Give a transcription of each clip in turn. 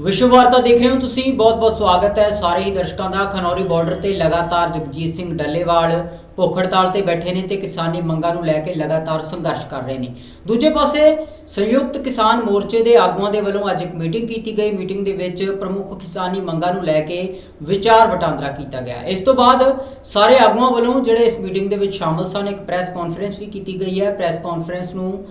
ਵਿਸ਼ਵ ਵਾਰਤਾ ਦੇਖ ਰਹੇ ਹੋ ਤੁਸੀਂ। ਬਹੁਤ-ਬਹੁਤ ਸਵਾਗਤ ਹੈ ਸਾਰੇ ਹੀ ਦਰਸ਼ਕਾਂ ਦਾ। ਖਨੌਰੀ ਬਾਰਡਰ ਤੇ ਲਗਾਤਾਰ ਜਗਜੀਤ ਸਿੰਘ ਡੱਲੇਵਾਲ ਭੁੱਖ ਹੜਤਾਲ ਤੇ ਬੈਠੇ ਨੇ ਤੇ ਕਿਸਾਨੀ ਮੰਗਾਂ ਨੂੰ ਲੈ ਕੇ ਲਗਾਤਾਰ ਸੰਘਰਸ਼ ਕਰ ਰਹੇ ਨੇ। ਦੂਜੇ ਪਾਸੇ ਸੰਯੁਕਤ ਕਿਸਾਨ ਮੋਰਚੇ ਦੇ ਆਗੂਆਂ ਦੇ ਵੱਲੋਂ ਅੱਜ ਇੱਕ ਮੀਟਿੰਗ ਕੀਤੀ ਗਈ। ਮੀਟਿੰਗ ਦੇ ਵਿੱਚ ਪ੍ਰਮੁੱਖ ਕਿਸਾਨੀ ਮੰਗਾਂ ਨੂੰ ਲੈ ਕੇ ਵਿਚਾਰ ਵਟਾਂਦਰਾ ਕੀਤਾ ਗਿਆ। ਇਸ ਤੋਂ ਬਾਅਦ ਸਾਰੇ ਆਗੂਆਂ ਵੱਲੋਂ ਜਿਹੜੇ ਇਸ ਮੀਟਿੰਗ ਦੇ ਵਿੱਚ ਸ਼ਾਮਲ ਸਨ, ਇੱਕ ਪ੍ਰੈਸ ਕਾਨਫਰੰਸ ਵੀ ਕੀਤੀ ਗਈ ਹੈ। ਪ੍ਰੈਸ ਕਾਨਫਰੰਸ ਨੂੰ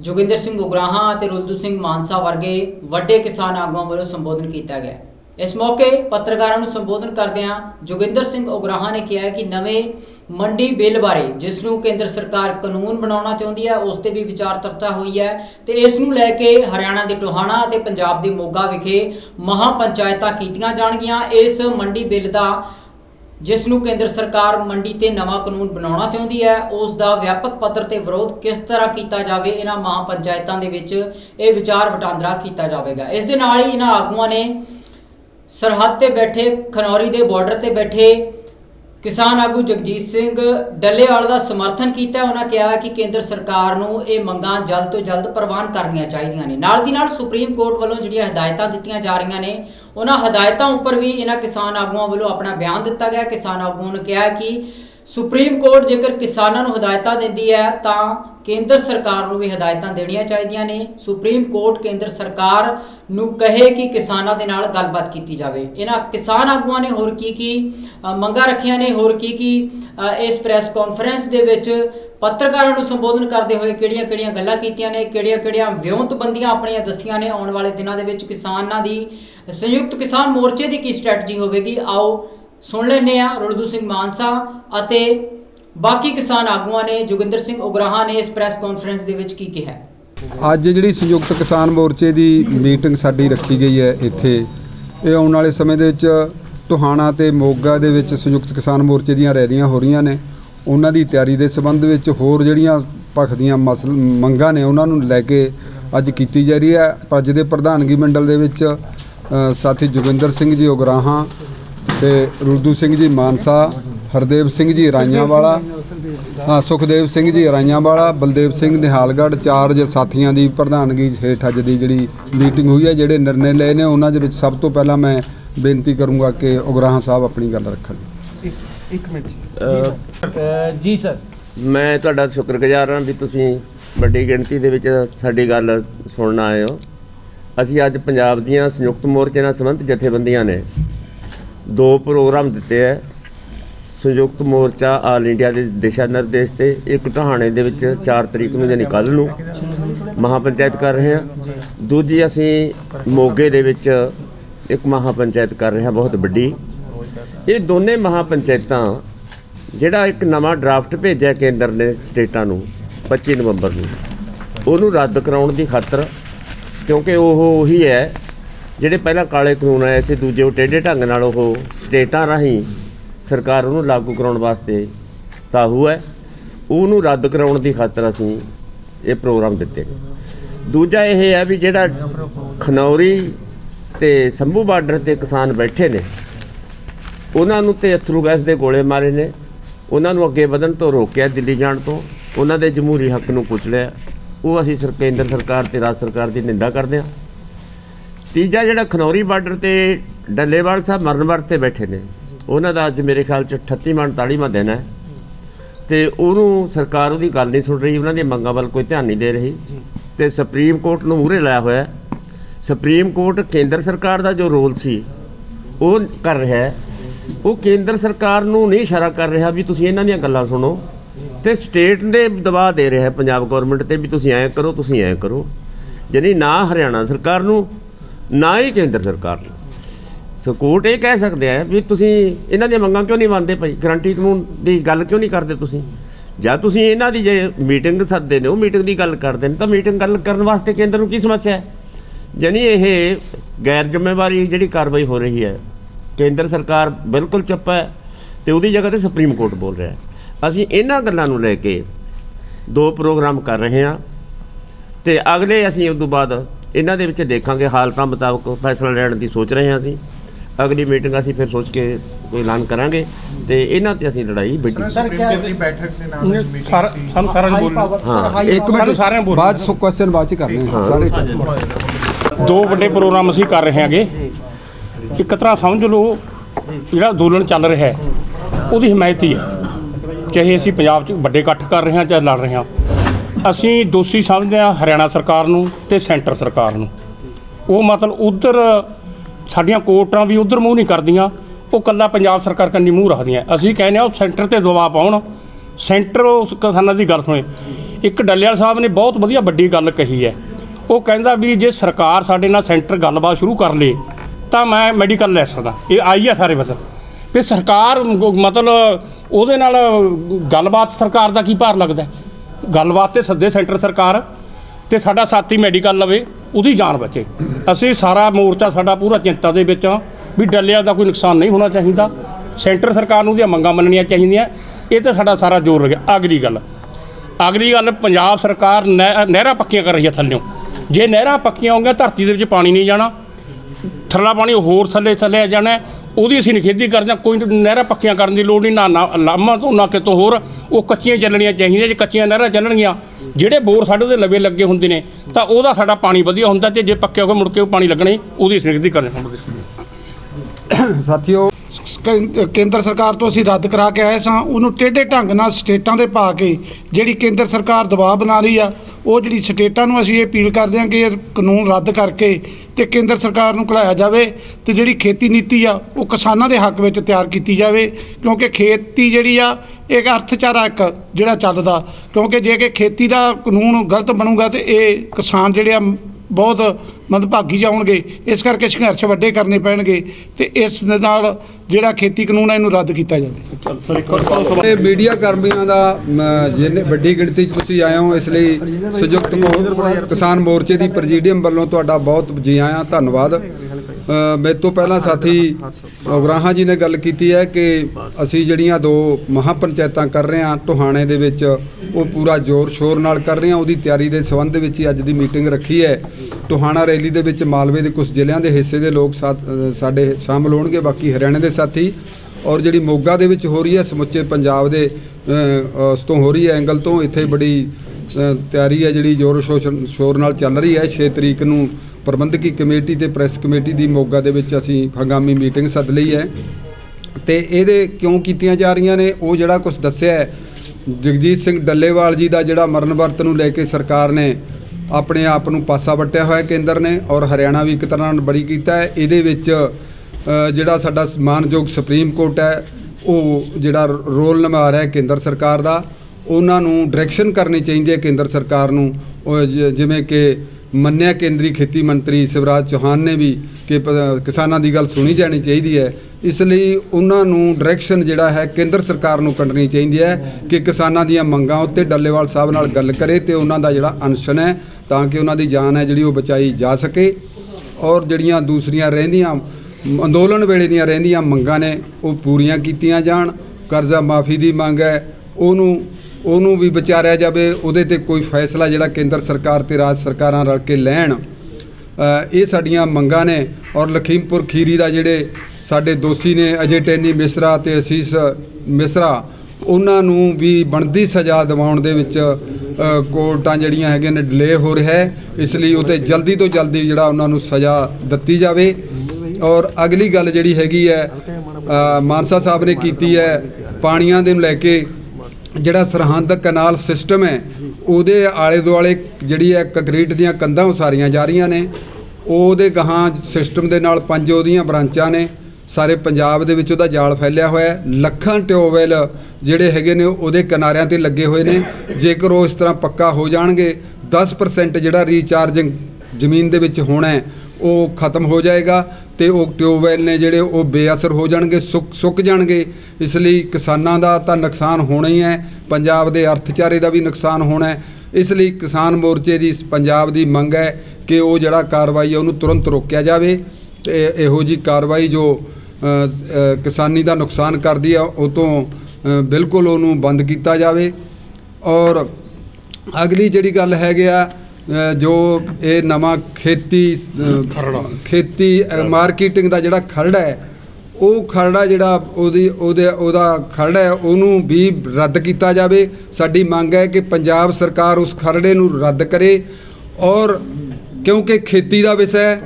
ਜੋਗਿੰਦਰ ਸਿੰਘ ਉਗਰਾਹਾਂ ਅਤੇ ਰੁਲਦੂ ਸਿੰਘ ਮਾਨਸਾ ਵਰਗੇ ਵੱਡੇ ਕਿਸਾਨ ਆਗੂਆਂ ਵੱਲੋਂ ਸੰਬੋਧਨ ਕੀਤਾ ਗਿਆ। ਇਸ ਮੌਕੇ ਪੱਤਰਕਾਰਾਂ ਨੂੰ ਸੰਬੋਧਨ ਕਰਦਿਆਂ ਜੋਗਿੰਦਰ ਸਿੰਘ ਉਗਰਾਹਾਂ ਨੇ ਕਿਹਾ ਕਿ ਨਵੇਂ ਮੰਡੀ ਬਿੱਲ ਬਾਰੇ, ਜਿਸ ਨੂੰ ਕੇਂਦਰ ਸਰਕਾਰ ਕਾਨੂੰਨ ਬਣਾਉਣਾ ਚਾਹੁੰਦੀ ਹੈ, ਉਸ ਤੇ ਵੀ ਵਿਚਾਰ ਚਰਚਾ ਹੋਈ ਹੈ ਤੇ ਇਸ ਨੂੰ ਲੈ ਕੇ ਹਰਿਆਣਾ ਦੇ ਟੋਹਾਣਾ ਅਤੇ ਪੰਜਾਬ ਦੇ ਮੋਗਾ ਵਿਖੇ ਮਹਾ ਪੰਚਾਇਤਾਂ ਕੀਤੀਆਂ ਜਾਣਗੀਆਂ। ਇਸ ਮੰਡੀ ਬਿੱਲ ਦਾ ਜਿਸ ਨੂੰ ਕੇਂਦਰ ਸਰਕਾਰ ਮੰਡੀ ਤੇ ਨਵਾਂ ਕਾਨੂੰਨ ਬਣਾਉਣਾ ਚਾਹੁੰਦੀ ਹੈ, ਉਸ ਦਾ ਵਿਆਪਕ ਪੱਧਰ ਤੇ ਵਿਰੋਧ ਕਿਸ ਤਰ੍ਹਾਂ ਕੀਤਾ ਜਾਵੇ, ਇਹਨਾਂ ਮਹਾ ਪੰਚਾਇਤਾਂ ਦੇ ਵਿੱਚ ਇਹ ਵਿਚਾਰ ਵਟਾਂਦਰਾ ਕੀਤਾ ਜਾਵੇਗਾ। ਇਸ ਦੇ ਨਾਲ ਹੀ ਇਹਨਾਂ ਆਗੂਆਂ ਨੇ ਸਰਹੱਦ ਤੇ ਬੈਠੇ, ਖਨੌਰੀ ਦੇ ਬਾਰਡਰ ਤੇ ਬੈਠੇ ਕਿਸਾਨ ਆਗੂ ਜਗਜੀਤ ਸਿੰਘ ਡੱਲੇਵਾਲ ਦਾ ਸਮਰਥਨ ਕੀਤਾ। ਉਹਨਾਂ ਕਿਹਾ ਕਿ ਕੇਂਦਰ ਸਰਕਾਰ ਨੂੰ ਇਹ ਮੰਗਾਂ ਜਲਦ ਤੋਂ ਜਲਦ ਪ੍ਰਵਾਨ ਕਰਨੀਆਂ ਚਾਹੀਦੀਆਂ ਨੇ। ਨਾਲ ਦੀ ਨਾਲ ਸੁਪਰੀਮ ਕੋਰਟ ਵੱਲੋਂ ਜਿਹੜੀਆਂ ਹਦਾਇਤਾਂ ਦਿੱਤੀਆਂ ਜਾ ਰਹੀਆਂ ਨੇ, ਉਹਨਾਂ ਹਦਾਇਤਾਂ ਉੱਪਰ ਵੀ ਇਹਨਾਂ ਕਿਸਾਨ ਆਗੂਆਂ ਵੱਲੋਂ ਆਪਣਾ ਬਿਆਨ ਦਿੱਤਾ ਗਿਆ। ਕਿਸਾਨ ਆਗੂਆਂ ਨੇ ਕਿਹਾ ਕਿ ਸੁਪਰੀਮ ਕੋਰਟ ਜੇਕਰ ਕਿਸਾਨਾਂ ਨੂੰ ਹਦਾਇਤਾਂ ਦਿੰਦੀ ਹੈ, ਤਾਂ ਕੇਂਦਰ ਸਰਕਾਰ ਨੂੰ ਵੀ ਹਦਾਇਤਾਂ ਦੇਣੀਆਂ ਚਾਹੀਦੀਆਂ ਨੇ। ਸੁਪਰੀਮ ਕੋਰਟ ਕੇਂਦਰ ਸਰਕਾਰ ਨੂੰ ਕਹੇ ਕਿ ਕਿਸਾਨਾਂ ਦੇ ਨਾਲ ਗੱਲਬਾਤ ਕੀਤੀ ਜਾਵੇ। ਇਹਨਾਂ ਕਿਸਾਨ ਆਗੂਆਂ ਨੇ ਹੋਰ ਕੀ ਕੀ ਮੰਗਾਂ ਰੱਖੀਆਂ ਨੇ, ਹੋਰ ਕੀ ਕੀ ਇਸ ਪ੍ਰੈਸ ਕਾਨਫਰੰਸ ਦੇ ਵਿੱਚ ਪੱਤਰਕਾਰਾਂ ਨੂੰ ਸੰਬੋਧਨ ਕਰਦੇ ਹੋਏ ਕਿਹੜੀਆਂ-ਕਿਹੜੀਆਂ ਗੱਲਾਂ ਕੀਤੀਆਂ ਨੇ ਕਿਹੜੀਆਂ-ਕਿਹੜੀਆਂ ਵਿਉਂਤਬੰਦੀਆਂ ਆਪਣੀਆਂ ਦੱਸੀਆਂ ਨੇ ਆਉਣ ਵਾਲੇ ਦਿਨਾਂ ਦੇ ਵਿੱਚ ਕਿਸਾਨਾਂ ਦੀ, ਸੰਯੁਕਤ ਕਿਸਾਨ ਮੋਰਚੇ ਦੀ ਕੀ ਸਟ੍ਰੈਟਜੀ ਹੋਵੇਗੀ? ਆਓ ਸੁਣ ਲੈਂਦੇ ਆ ਰੁਲਦੂ ਸਿੰਘ ਮਾਨਸਾ ਅਤੇ ਬਾਕੀ ਕਿਸਾਨ ਆਗੂਆਂ ਨੇ, ਜੋਗਿੰਦਰ ਸਿੰਘ ਉਗਰਾਹਾਂ ਨੇ ਇਸ ਪ੍ਰੈਸ ਕਾਨਫਰੰਸ ਦੇ ਵਿੱਚ ਕੀ ਕਿਹਾ? ਅੱਜ ਜਿਹੜੀ ਸੰਯੁਕਤ ਕਿਸਾਨ ਮੋਰਚੇ ਦੀ ਮੀਟਿੰਗ ਸਾਡੀ ਰੱਖੀ ਗਈ ਹੈ ਇੱਥੇ, ਇਹ ਆਉਣ ਵਾਲੇ ਸਮੇਂ ਦੇ ਵਿੱਚ ਟੋਹਾਣਾ ਤੇ ਮੋਗਾ ਦੇ ਵਿੱਚ ਸੰਯੁਕਤ ਕਿਸਾਨ ਮੋਰਚੇ ਦੀਆਂ ਰੈਲੀਆਂ ਹੋ ਰਹੀਆਂ ਨੇ। ਉਹਨਾਂ ਦੀ ਤਿਆਰੀ ਦੇ ਸੰਬੰਧ ਵਿੱਚ ਹੋਰ ਜਿਹੜੀਆਂ ਪੱਖ ਦੀਆਂ ਮਸਲ, ਮੰਗਾਂ ਨੇ ਉਹਨਾਂ ਨੂੰ ਲੈ ਕੇ ਅੱਜ ਕੀਤੀ ਜਾ ਰਹੀ ਹੈ। ਅੱਜ ਦੇ ਪ੍ਰਧਾਨਗੀ ਮੰਡਲ ਦੇ ਵਿੱਚ ਸਾਥੀ ਜੋਗਿੰਦਰ ਸਿੰਘ ਜੀ ਉਗਰਾਹਾਂ ਤੇ ਰੁਲਦੂ ਸਿੰਘ ਜੀ ਮਾਨਸਾ ਹਰਦੇਵ ਸਿੰਘ ਜੀ ਰਾਈਆਂ ਵਾਲਾ ਹਾਂ ਸੁਖਦੇਵ ਸਿੰਘ ਜੀ ਰਾਈਆਂ ਵਾਲਾ ਬਲਦੇਵ ਸਿੰਘ ਨਿਹਾਲਗੜ੍ਹ ਚਾਰ ਜੇ ਸਾਥੀਆਂ ਦੀ ਪ੍ਰਧਾਨਗੀ ਹੇਠ ਅੱਜ ਦੀ ਜਿਹੜੀ ਮੀਟਿੰਗ ਹੋਈ ਹੈ ਜਿਹੜੇ ਨਿਰਣੇ ਲਏ ਨੇ ਉਹਨਾਂ ਦੇ ਵਿੱਚ ਸਭ ਤੋਂ ਪਹਿਲਾਂ ਮੈਂ ਬੇਨਤੀ ਕਰੂੰਗਾ ਕਿ ਉਗਰਾਹਾਂ ਸਾਹਿਬ ਆਪਣੀ ਗੱਲ ਰੱਖਣ। ਇੱਕ ਇੱਕ ਮਿੰਟ ਜੀ। ਸਰ। ਮੈਂ ਤੁਹਾਡਾ ਸ਼ੁਕਰਗੁਜ਼ਾਰ ਹਾਂ ਵੀ ਤੁਸੀਂ ਵੱਡੀ ਗਿਣਤੀ ਦੇ ਵਿੱਚ ਸਾਡੀ ਗੱਲ ਸੁਣਨ ਆਏ ਹੋ। ਅਸੀਂ ਅੱਜ ਪੰਜਾਬ ਦੀਆਂ ਸੰਯੁਕਤ ਮੋਰਚੇ ਨਾਲ ਸੰਬੰਧਿਤ ਜਥੇਬੰਦੀਆਂ ਨੇ ਦੋ ਪ੍ਰੋਗਰਾਮ ਦਿੱਤੇ ਹੈ ਸੰਯੁਕਤ ਮੋਰਚਾ ਆਲ ਇੰਡੀਆ ਦੇ ਦਿਸ਼ਾ ਨਿਰਦੇਸ਼ ਤੇ ਇੱਕ ਟਹਾਣੇ ਦੇ ਵਿੱਚ 4 ਤਰੀਕ ਨੂੰ ਯਾਨੀ ਕੱਲ੍ਹ ਨੂੰ ਮਹਾ ਪੰਚਾਇਤ ਕਰ ਰਹੇ ਹਾਂ। ਦੂਜੀ ਅਸੀਂ ਮੋਗੇ ਦੇ ਵਿੱਚ ਇੱਕ ਮਹਾ ਪੰਚਾਇਤ ਕਰ ਰਹੇ ਹਾਂ, ਬਹੁਤ ਵੱਡੀ। ਇਹ ਦੋਨੇ ਮਹਾ ਪੰਚਾਇਤਾਂ ਜਿਹੜਾ ਇੱਕ ਨਵਾਂ ਡਰਾਫਟ ਭੇਜਿਆ ਕੇਂਦਰ ਨੇ ਸਟੇਟਾਂ ਨੂੰ 25 ਨਵੰਬਰ ਨੂੰ, ਉਹਨੂੰ ਰੱਦ ਕਰਾਉਣ ਦੀ ਖਾਤਰ, ਕਿਉਂਕਿ ਉਹ ਉਹੀ ਹੈ ਜਿਹੜੇ ਪਹਿਲਾਂ ਕਾਲੇ ਕਾਨੂੰਨ ਆਏ ਸੀ, ਦੂਜੇ ਉਹ ਟੇਢੇ ਢੰਗ ਨਾਲ ਉਹ ਸਟੇਟਾਂ ਰਾਹੀਂ ਸਰਕਾਰ ਉਹਨੂੰ ਲਾਗੂ ਕਰਾਉਣ ਵਾਸਤੇ ਤਾਹੂ ਹੈ। ਉਹਨੂੰ ਰੱਦ ਕਰਾਉਣ ਦੀ ਖਾਤਰ ਅਸੀਂ ਇਹ ਪ੍ਰੋਗਰਾਮ ਦਿੱਤੇ ਦੂਜਾ ਇਹ ਹੈ ਵੀ ਜਿਹੜਾ ਖਨੌਰੀ ਤੇ ਸੰਭੂ ਬਾਰਡਰ ਤੇ ਕਿਸਾਨ ਬੈਠੇ ਨੇ, ਉਹਨਾਂ ਨੂੰ ਤੇ ਅਥਰੂ ਗੈਸ ਦੇ ਗੋਲੇ ਮਾਰੇ ਨੇ। ਉਹਨਾਂ ਨੂੰ ਅੱਗੇ ਵਧਣ ਤੋਂ ਰੋਕਿਆ ਦਿੱਲੀ ਜਾਣ ਤੋਂ। ਉਹਨਾਂ ਦੇ ਜਮਹੂਰੀ ਹੱਕ ਨੂੰ ਕੁਚਲਿਆ ਉਹ ਅਸੀਂ ਸਰ ਕੇਂਦਰ ਸਰਕਾਰ ਤੇ ਰਾਜ ਸਰਕਾਰ ਦੀ ਨਿੰਦਾ ਕਰਦੇ ਹਾਂ। ਤੀਜਾ ਜਿਹੜਾ ਖਨੌਰੀ ਬਾਰਡਰ ਤੇ ਡੱਲੇਵਾਲ ਸਾਹਿਬ ਮਰਨ ਵਰਤ ਤੇ ਬੈਠੇ ਨੇ, ਉਹਨਾਂ ਦਾ ਅੱਜ ਮੇਰੇ ਖਿਆਲ ਚ 38 ਮਣ 39ਵਾਂ ਦਿਨ ਹੈ। ਤੇ ਉਹਨੂੰ ਸਰਕਾਰ ਉਹਦੀ ਗੱਲ ਨਹੀਂ ਸੁਣ ਰਹੀ, ਉਹਨਾਂ ਦੀਆਂ ਮੰਗਾਂ ਵੱਲ ਕੋਈ ਧਿਆਨ ਨਹੀਂ ਦੇ ਰਹੀ। ਤੇ ਸੁਪਰੀਮ ਕੋਰਟ ਨੂੰ ਮੂਹਰੇ ਲਾਇਆ ਹੋਇਆ ਸੁਪਰੀਮ ਕੋਰਟ ਕੇਂਦਰ ਸਰਕਾਰ ਦਾ ਜੋ ਰੋਲ ਸੀ, ਉਹ ਕਰ ਰਿਹਾ ਹੈ। ਉਹ ਕੇਂਦਰ ਸਰਕਾਰ ਨੂੰ ਨਹੀਂ ਇਸ਼ਾਰਾ ਕਰ ਰਿਹਾ ਵੀ ਤੁਸੀਂ ਇਹਨਾਂ ਦੀਆਂ ਗੱਲਾਂ ਸੁਣੋ। ਤੇ ਸਟੇਟ ਦੇ ਦਬਾਅ ਦੇ ਰਿਹਾ ਹੈ, ਪੰਜਾਬ ਗਵਰਨਮੈਂਟ ਤੇ ਵੀ ਤੁਸੀਂ ਐਂ ਕਰੋ, ਤੁਸੀਂ ਐਂ ਕਰੋ। ਜਾਣੀ ਨਾ ਹਰਿਆਣਾ ਸਰਕਾਰ ਨੂੰ ਨਾ ਹੀ ਕੇਂਦਰ ਸਰਕਾਰ ਨੂੰ ਸੋ ਕੋਰਟ ਇਹ ਕਹਿ ਸਕਦੇ ਆ ਵੀ ਤੁਸੀਂ ਇਹਨਾਂ ਦੀਆਂ ਮੰਗਾਂ ਕਿਉਂ ਨਹੀਂ ਮੰਨਦੇ ਭਾਈ? ਗਰੰਟੀ ਕਾਨੂੰਨ ਦੀ ਗੱਲ ਕਿਉਂ ਨਹੀਂ ਕਰਦੇ ਤੁਸੀਂ? ਜਾਂ ਤੁਸੀਂ ਇਹਨਾਂ ਦੀ ਜੇ ਮੀਟਿੰਗ ਸੱਦਦੇ ਨੇ, ਉਹ ਮੀਟਿੰਗ ਦੀ ਗੱਲ ਕਰਦੇ ਨੇ, ਤਾਂ ਮੀਟਿੰਗ ਗੱਲ ਕਰਨ ਵਾਸਤੇ ਕੇਂਦਰ ਨੂੰ ਕੀ ਸਮੱਸਿਆ ਹੈ? ਜਾਣੀ ਇਹ ਗੈਰ ਜ਼ਿੰਮੇਵਾਰੀ ਜਿਹੜੀ ਕਾਰਵਾਈ ਹੋ ਰਹੀ ਹੈ, ਕੇਂਦਰ ਸਰਕਾਰ ਬਿਲਕੁਲ ਚੁੱਪ ਹੈ ਤੇ ਉਹਦੀ ਜਗ੍ਹਾ ਤੇ ਸੁਪਰੀਮ ਕੋਰਟ ਬੋਲ ਰਿਹਾ ਹੈ। ਅਸੀਂ ਇਹਨਾਂ ਗੱਲਾਂ ਨੂੰ ਲੈ ਕੇ ਦੋ ਪ੍ਰੋਗਰਾਮ ਕਰ ਰਹੇ ਹਾਂ ਤੇ ਅਗਲੇ ਅਸੀਂ ਉਸ ਤੋਂ ਬਾਅਦ ਇਹਨਾਂ ਦੇ ਵਿੱਚ ਦੇਖਾਂਗੇ ਹਾਲਤਾਂ ਮੁਤਾਬਕ ਫੈਸਲਾ ਲੈਣ ਦੀ ਸੋਚ ਰਹੇ ਹਾਂ ਅਸੀਂ। ਅਗਲੀ ਮੀਟਿੰਗ ਅਸੀਂ ਫਿਰ ਸੋਚ ਕੇ ਕੋਈ ਐਲਾਨ ਕਰਾਂਗੇ ਤੇ ਇਹਨਾਂ ਤੇ ਅਸੀਂ ਲੜਾਈ ਵਿੱਢੀ ਸਰ ਦੀ ਬੈਠਕ ਦੇ ਨਾਲ meeting ਸਾਰਾ ਸੀ। ਸਾਨੂੰ ਸਾਰਿਆਂ ਨੂੰ ਹਾਈ ਬੋਲਣਾ। ਪਾਵਰ ਹਾਂ, ਸਰ ਹਾਈ ਇੱਕ ਪਾਵਰ ਮਿੰਟ। ਸਾਰਿਆਂ ਬੋਲੋ। ਬਾਅਦ ਚ ਕੁਐਸਚਨ ਬਾਅਦ ਚ ਕਰਨੇ ਆ, ਸਾਰੇ ਦੋ ਵੱਡੇ ਪ੍ਰੋਗਰਾਮ ਅਸੀਂ ਕਰ ਰਹੇ ਹਾਂਗੇ। ਇੱਕ ਤਰ੍ਹਾਂ ਸਮਝ ਲਓ ਜਿਹੜਾ ਅੰਦੋਲਨ ਚੱਲ ਰਿਹਾ ਹੈ ਉਹਦੀ ਹਮਾਇਤ ਹੀ ਹੈ। ਚਾਹੇ ਅਸੀਂ ਪੰਜਾਬ 'ਚ ਵੱਡੇ ਇਕੱਠ ਕਰ ਰਹੇ ਹਾਂ ਚਾਹੇ ਲੜ ਰਹੇ ਹਾਂ। ਅਸੀਂ ਦੋਸ਼ੀ ਸਮਝਦੇ ਹਾਂ ਹਰਿਆਣਾ ਸਰਕਾਰ ਨੂੰ ਤੇ ਸੈਂਟਰ ਸਰਕਾਰ ਨੂੰ। ਉਹ ਮਤਲਬ ਉਧਰ ਸਾਡੀਆਂ ਕੋਰਟਾਂ ਵੀ ਉਧਰ ਮੂੰਹ ਨਹੀਂ ਕਰਦੀਆਂ, ਉਹ ਕੱਲਾ ਪੰਜਾਬ ਸਰਕਾਰ ਕੰਨੀ ਮੂੰਹ ਰੱਖਦੀਆਂ। ਅਸੀਂ ਕਹਿੰਦੇ ਆ ਉਹ ਸੈਂਟਰ ਤੇ ਦਬਾਅ ਪਾਉਣ। ਸੈਂਟਰ ਉਸ ਕਿਸਾਨਾਂ ਦੀ ਗੱਲ ਸੁਣੇ। ਇੱਕ ਡੱਲੇਵਾਲ ਸਾਹਿਬ ਨੇ ਬਹੁਤ ਵਧੀਆ ਵੱਡੀ ਗੱਲ ਕਹੀ ਹੈ। ਉਹ ਕਹਿੰਦਾ ਵੀ ਜੇ ਸਰਕਾਰ ਸਾਡੇ ਨਾਲ ਸੈਂਟਰ ਗੱਲਬਾਤ ਸ਼ੁਰੂ ਕਰ ਲੇ, ਤਾਂ ਮੈਂ ਮੈਡੀਕਲ ਲੈ ਸਕਦਾ। ਇਹ ਆਈ ਆ ਸਾਰੇ ਬਸ ਵੀ ਸਰਕਾਰ ਮਤਲਬ ਉਹਦੇ ਨਾਲ ਗੱਲਬਾਤ ਸਰਕਾਰ ਦਾ ਕੀ ਭਾਰ ਲੱਗਦਾ ਗੱਲਬਾਤ ਤੇ ਸੱਦੇ ਸੈਂਟਰ ਸਰਕਾਰ ਤੇ ਸਾਡਾ ਸਾਥੀ ਮੈਡੀਕਲ ਲਵੇ, ਉਹਦੀ ਜਾਨ ਬਚੇ। ਅਸੀਂ ਸਾਰਾ ਮੋਰਚਾ, ਸਾਡਾ ਪੂਰਾ ਚਿੰਤਾ ਦੇ ਵਿੱਚ ਆ ਵੀ ਡੱਲਿਆਂ ਦਾ ਕੋਈ ਨੁਕਸਾਨ ਨਹੀਂ ਹੋਣਾ ਚਾਹੀਦਾ। ਸੈਂਟਰ ਸਰਕਾਰ ਨੂੰ ਉਹਦੀਆਂ ਮੰਗਾਂ ਮੰਨਣੀਆਂ ਚਾਹੀਦੀਆਂ। ਇਹ ਤੇ ਸਾਡਾ ਸਾਰਾ ਜ਼ੋਰ ਲੱਗਿਆ। ਅਗਲੀ ਗੱਲ ਅਗਲੀ ਗੱਲ, ਪੰਜਾਬ ਸਰਕਾਰ ਨਹਿ- ਨਹਿਰਾਂ ਪੱਕੀਆਂ ਕਰ ਰਹੀ ਹੈ ਥੱਲਿਓਂ। ਜੇ ਨਹਿਰਾਂ ਪੱਕੀਆਂ ਹੋਣਗੀਆਂ, ਧਰਤੀ ਦੇ ਵਿੱਚ ਪਾਣੀ ਨਹੀਂ ਜਾਣਾ। ਥੱਲਾ ਪਾਣੀ ਹੋਰ ਥੱਲੇ ਥੱਲੇ ਆ ਜਾਣਾ। ਉਹਦੀ ਅਸੀਂ ਨਿਖੇਧੀ ਕਰਦੇ ਹਾਂ, ਕੋਈ ਨਹਿਰਾਂ ਪੱਕੀਆਂ ਕਰਨ ਦੀ ਲੋੜ ਨਹੀਂ, ਨਾ ਨਾ ਲਾਮਾ ਤੋਂ ਨਾ ਕਿਤੋਂ ਹੋਰ, ਉਹ ਕੱਚੀਆਂ ਚੱਲਣੀਆਂ ਚਾਹੀਦੀਆਂ, ਜੇ ਕੱਚੀਆਂ ਨਹਿਰਾਂ ਚੱਲਣਗੀਆਂ, ਜਿਹੜੇ ਬੋਰ ਸਾਡੇ ਉਹਦੇ ਲਵੇ ਲੱਗੇ ਹੁੰਦੇ ਨੇ, ਤਾਂ ਉਹਦਾ ਸਾਡਾ ਪਾਣੀ ਵਧੀਆ ਹੁੰਦਾ ਤੇ ਜੇ ਪੱਕੇ ਹੋ ਕੇ ਮੁੜ ਕੇ ਉਹ ਪਾਣੀ ਲੱਗਣਾ ਹੀ, ਉਹਦੀ ਅਸੀਂ ਨਿਖੇਧੀ ਕਰਦੇ ਹਾਂ। ਸਾਥੀਓ ਕੇਂਦਰ ਸਰਕਾਰ ਤੋਂ ਅਸੀਂ ਰੱਦ ਕਰਾ ਕੇ ਆਏ ਸਾਂ, ਉਹਨੂੰ ਟੇਢੇ ਢੰਗ ਨਾਲ ਸਟੇਟਾਂ ਦੇ ਪਾ ਕੇ, ਜਿਹੜੀ ਕੇਂਦਰ ਸਰਕਾਰ ਦਬਾਅ ਬਣਾ ਰਹੀ ਆ, ਉਹ ਜਿਹੜੀ ਸਟੇਟਾਂ ਨੂੰ ਅਸੀਂ ਇਹ ਅਪੀਲ ਕਰਦੇ ਹਾਂ ਕਿ ਇਹ ਕਾਨੂੰਨ ਰੱਦ ਕਰਕੇ ਤੇ ਕੇਂਦਰ ਸਰਕਾਰ ਨੂੰ ਘਲਾਇਆ ਜਾਵੇ ਤੇ ਜਿਹੜੀ ਖੇਤੀ ਨੀਤੀ ਆ, ਉਹ ਕਿਸਾਨਾਂ ਦੇ ਹੱਕ ਵਿੱਚ ਤਿਆਰ ਕੀਤੀ ਜਾਵੇ, ਕਿਉਂਕਿ ਖੇਤੀ ਜਿਹੜੀ ਆ ਇੱਕ ਅਰਥਚਾਰਾ ਇੱਕ ਜਿਹੜਾ ਚੱਲਦਾ। ਕਿਉਂਕਿ ਜੇ ਕਿ ਖੇਤੀ ਦਾ ਕਾਨੂੰਨ ਗਲਤ ਬਣੂਗਾ ਤੇ ਇਹ ਕਿਸਾਨ ਜਿਹੜੇ ਆ, ਬਹੁਤ ਮੰਦਭਾਗੀ ਜਾਣਗੇ ਇਸ ਕਰਕੇ ਸੰਘਰਸ਼ ਵੱਡੇ ਕਰਨੇ ਪੈਣਗੇ ਤੇ ਇਸ ਦੇ ਨਾਲ ਜਿਹੜਾ ਖੇਤੀ ਕਾਨੂੰਨ ਹੈ ਇਹਨੂੰ ਰੱਦ ਕੀਤਾ ਜਾਵੇ। ਇਹ ਮੀਡੀਆ ਕਰਮੀਆਂ ਦਾ ਜਿਹਨੇ ਵੱਡੀ ਗਿਣਤੀ 'ਚ ਤੁਸੀਂ ਆਏ ਹੋ ਇਸ ਲਈ ਸੰਯੁਕਤ ਕਿਸਾਨ ਮੋਰਚੇ ਦੀ ਪ੍ਰੈਜ਼ੀਡੀਅਮ ਵੱਲੋਂ ਤੁਹਾਡਾ ਬਹੁਤ ਜੀ ਆਇਆਂ ਧੰਨਵਾਦ। ਮੇਰੇ ਤੋਂ ਪਹਿਲਾਂ ਸਾਥੀ ਉਗਰਾਹਾਂ ਜੀ ਨੇ ਗੱਲ ਕੀਤੀ ਹੈ ਕਿ ਅਸੀਂ ਜਿਹੜੀਆਂ ਦੋ ਮਹਾਪੰਚਾਇਤਾਂ ਕਰ ਰਹੇ ਹਾਂ ਟੋਹਾਣੇ ਦੇ ਵਿੱਚ ਉਹ ਪੂਰਾ ਜ਼ੋਰ ਸ਼ੋਰ ਨਾਲ ਕਰ ਰਹੇ ਹਾਂ ਉਹਦੀ ਤਿਆਰੀ ਦੇ ਸੰਬੰਧ ਵਿੱਚ ਹੀ ਅੱਜ ਦੀ ਮੀਟਿੰਗ ਰੱਖੀ ਹੈ। ਟੋਹਾਣਾ ਰੈਲੀ ਦੇ ਵਿੱਚ ਮਾਲਵੇ ਦੇ ਕੁਝ ਜ਼ਿਲ੍ਹਿਆਂ ਦੇ ਹਿੱਸੇ ਦੇ ਲੋਕ ਸਾਡੇ ਸ਼ਾਮਲ ਹੋਣਗੇ ਬਾਕੀ ਹਰਿਆਣੇ ਦੇ ਸਾਥੀ। ਔਰ ਜਿਹੜੀ ਮੋਗਾ ਦੇ ਵਿੱਚ ਹੋ ਰਹੀ ਹੈ ਸਮੁੱਚੇ ਪੰਜਾਬ ਦੇ ਉਸ ਤੋਂ ਹੋ ਰਹੀ ਹੈ ਐਂਗਲ ਤੋਂ ਇੱਥੇ ਬੜੀ ਤਿਆਰੀ ਹੈ ਜਿਹੜੀ ਜ਼ੋਰ ਸ਼ੋਰ ਸ਼ੋਰ ਨਾਲ ਚੱਲ ਰਹੀ ਹੈ। 6 ਤਰੀਕ ਨੂੰ ਪ੍ਰਬੰਧਕੀ ਕਮੇਟੀ ਤੇ ਪ੍ਰੈਸ ਕਮੇਟੀ ਦੀ ਮੋਗਾ ਦੇ ਵਿੱਚ ਅਸੀਂ ਹੰਗਾਮੀ ਮੀਟਿੰਗ ਸੱਦ ਲਈ ਹੈ। ਤੇ ਇਹਦੇ ਕਿਉਂ ਕੀਤੀਆਂ ਜਾ ਰਹੀਆਂ ਨੇ ਉਹ ਜਿਹੜਾ ਕੁਝ ਦੱਸਿਆ ਹੈ, ਜਗਜੀਤ ਸਿੰਘ ਡੱਲੇਵਾਲ ਜੀ ਦਾ ਜਿਹੜਾ ਮਰਨ ਵਰਤ ਨੂੰ ਲੈ ਕੇ ਸਰਕਾਰ ਨੇ ਆਪਣੇ ਆਪ ਨੂੰ ਪਾਸਾ ਵੱਟਿਆ ਹੋਇਆ ਕੇਂਦਰ ਨੇ ਔਰ ਹਰਿਆਣਾ ਵੀ ਇੱਕ ਤਰ੍ਹਾਂ ਨਾਲ ਬੜੀ ਕੀਤਾ ਹੈ। ਇਹਦੇ ਵਿੱਚ ਜਿਹੜਾ ਸਾਡਾ ਮਾਨਯੋਗ ਸੁਪਰੀਮ ਕੋਰਟ ਹੈ, ਉਹ ਜਿਹੜਾ ਰੋਲ ਨਿਭਾ ਰਿਹਾ ਕੇਂਦਰ ਸਰਕਾਰ ਦਾ, ਉਹਨਾਂ ਨੂੰ ਡਾਇਰੈਕਸ਼ਨ ਕਰਨੀ ਚਾਹੀਦੀ ਹੈ ਕੇਂਦਰ ਸਰਕਾਰ ਨੂੰ। ਜਿਵੇਂ ਕਿ ਮੰਨਿਆ ਕੇਂਦਰੀ ਖੇਤੀ ਮੰਤਰੀ ਸ਼ਿਵਰਾਜ ਚੌਹਾਨ ਨੇ ਵੀ ਕਿ ਕਿਸਾਨਾਂ ਦੀ ਗੱਲ ਸੁਣੀ ਜਾਣੀ ਚਾਹੀਦੀ ਹੈ। ਇਸ ਲਈ ਉਹਨਾਂ ਨੂੰ ਡਾਇਰੈਕਸ਼ਨ ਜਿਹੜਾ ਹੈ ਕੇਂਦਰ ਸਰਕਾਰ ਨੂੰ ਕੱਢਣੀ ਚਾਹੀਦੀ ਹੈ ਕਿ ਕਿਸਾਨਾਂ ਦੀਆਂ ਮੰਗਾਂ ਉੱਤੇ ਡੱਲੇਵਾਲ ਸਾਹਿਬ ਨਾਲ ਗੱਲ ਕਰੇ ਤੇ ਉਹਨਾਂ ਦਾ ਜਿਹੜਾ ਅਨਸ਼ਨ ਹੈ ਤਾਂ ਕਿ ਉਹਨਾਂ ਦੀ ਜਾਨ ਹੈ ਜਿਹੜੀ ਉਹ ਬਚਾਈ ਜਾ ਸਕੇ। ਔਰ ਜਿਹੜੀਆਂ ਦੂਸਰੀਆਂ ਰਹਿੰਦੀਆਂ, ਅੰਦੋਲਨ ਵੇਲੇ ਦੀਆਂ ਰਹਿੰਦੀਆਂ ਮੰਗਾਂ ਨੇ ਉਹ ਪੂਰੀਆਂ ਕੀਤੀਆਂ ਜਾਣ। ਕਰਜ਼ਾ ਮਾਫੀ ਦੀ ਮੰਗ ਹੈ, ਉਹਨੂੰ ਉਹਨੂੰ ਵੀ ਵਿਚਾਰਿਆ ਜਾਵੇ, ਉਹਦੇ ਤੇ ਕੋਈ ਫੈਸਲਾ ਜਿਹੜਾ ਕੇਂਦਰ ਸਰਕਾਰ ਤੇ ਰਾਜ ਸਰਕਾਰਾਂ ਰਲ ਕੇ ਲੈਣ ਇਹ ਸਾਡੀਆਂ ਮੰਗਾਂ ਨੇ ਔਰ ਲਖੀਮਪੁਰ ਖੀਰੀ ਦਾ ਜਿਹੜੇ ਸਾਡੇ ਦੋਸ਼ੀ ਨੇ ਅਜੇ ਟੈਨੀ ਮਿਸਰਾ ਤੇ ਅਸੀਸ ਮਿਸਰਾ, ਉਹਨਾਂ ਨੂੰ ਵੀ ਬਣਦੀ ਸਜ਼ਾ ਦਿਵਾਉਣ ਦੇ ਵਿੱਚ ਕੋਰਟਾਂ ਜਿਹੜੀਆਂ ਹੈਗੀਆਂ ਨੇ ਡਿਲੇ ਹੋ ਰਿਹਾ ਹੈ। ਇਸ ਲਈ ਉਹ ਤੇ ਜਲਦੀ ਤੋਂ ਜਲਦੀ ਜਿਹੜਾ ਉਹਨਾਂ ਨੂੰ ਸਜ਼ਾ ਦਿੱਤੀ ਜਾਵੇ। ਔਰ ਅਗਲੀ ਗੱਲ ਜਿਹੜੀ ਹੈਗੀ ਹੈ ਮਾਨਸਾ ਸਾਹਿਬ ਨੇ ਕੀਤੀ ਹੈ, ਪਾਣੀਆਂ ਦੇ ਨੂੰ ਲੈ ਕੇ ਜਿਹੜਾ ਸਰਹੰਦ ਕਨਾਲ ਸਿਸਟਮ ਹੈ, ਉਹਦੇ ਆਲੇ ਦੁਆਲੇ ਜਿਹੜੀ ਹੈ ਕੰਕਰੀਟ ਦੀਆਂ ਕੰਧਾਂ ਉਸਾਰੀਆਂ ਜਾ ਰਹੀਆਂ ਨੇ। ਉਹਦੇ ਗਾਹਾਂ ਸਿਸਟਮ ਦੇ ਨਾਲ ਪੰਜ ਉਹਦੀਆਂ ਬ੍ਰਾਂਚਾਂ ਨੇ। ਸਾਰੇ ਪੰਜਾਬ ਦੇ ਵਿੱਚ ਉਹਦਾ ਜਾਲ ਫੈਲਿਆ ਹੋਇਆ ਹੈ। ਲੱਖਾਂ ਟਿਊਬਵੈਲ ਜਿਹੜੇ ਹੈਗੇ ਨੇ, ਉਹਦੇ ਕਿਨਾਰਿਆਂ ਤੇ ਲੱਗੇ ਹੋਏ ਨੇ। ਜੇਕਰ ਉਹ ਇਸ ਤਰ੍ਹਾਂ ਪੱਕਾ ਹੋ ਜਾਣਗੇ 10% ਜਿਹੜਾ ਰੀਚਾਰਜਿੰਗ ਜ਼ਮੀਨ ਦੇ ਵਿੱਚ ਹੋਣਾ ਹੈ, ਉਹ ਖਤਮ ਹੋ ਜਾਏਗਾ। ਤੇ ਉਹ ਟਿਊਬਵੈਲ ਨੇ ਜਿਹੜੇ ਉਹ ਬੇਅਸਰ ਹੋ ਜਾਣਗੇ, ਸੁੱਕ ਸੁੱਕ ਜਾਣਗੇ। ਇਸ ਲਈ ਕਿਸਾਨਾਂ ਦਾ ਤਾਂ ਨੁਕਸਾਨ ਹੋਣਾ ਹੀ ਹੈ। ਪੰਜਾਬ ਦੇ ਅਰਥਚਾਰੇ ਦਾ ਵੀ ਨੁਕਸਾਨ ਹੋਣਾ ਹੈ। ਇਸ ਲਈ ਕਿਸਾਨ ਮੋਰਚੇ ਦੀ ਪੰਜਾਬ ਦੀ ਮੰਗ ਹੈ ਕਿ ਉਹ ਜਿਹੜਾ ਕਾਰਵਾਈ ਹੈ, ਉਹਨੂੰ ਤੁਰੰਤ ਰੋਕਿਆ ਜਾਵੇ ਤੇ ਇਹੋ ਜੀ ਕਾਰਵਾਈ ਜੋ ਕਿਸਾਨੀ ਦਾ ਨੁਕਸਾਨ ਕਰਦੀ ਆ ਉਹ ਤੋਂ ਬਿਲਕੁਲ ਉਹਨੂੰ ਬੰਦ ਕੀਤਾ ਜਾਵੇ। ਔਰ ਅਗਲੀ ਜਿਹੜੀ ਗੱਲ ਹੈਗੀ ਆ ਜੋ ਇਹ ਨਵਾਂ ਖੇਤੀ ਖਰੜਾ। ਖੇਤੀ ਮਾਰਕੀਟਿੰਗ ਦਾ ਜਿਹੜਾ ਖਰੜਾ ਹੈ ਉਹ ਖਰੜਾ ਜਿਹੜਾ ਉਹਦੀ ਉਹਦੇ ਉਹਦਾ ਖਰੜਾ ਹੈ ਉਹਨੂੰ ਵੀ ਰੱਦ ਕੀਤਾ ਜਾਵੇ। ਸਾਡੀ ਮੰਗ ਹੈ ਕਿ ਪੰਜਾਬ ਸਰਕਾਰ ਉਸ ਖਰੜੇ ਨੂੰ ਰੱਦ ਕਰੇ ਔਰ ਕਿਉਂਕਿ ਖੇਤੀ ਦਾ ਵਿਸ਼ਾ ਹੈ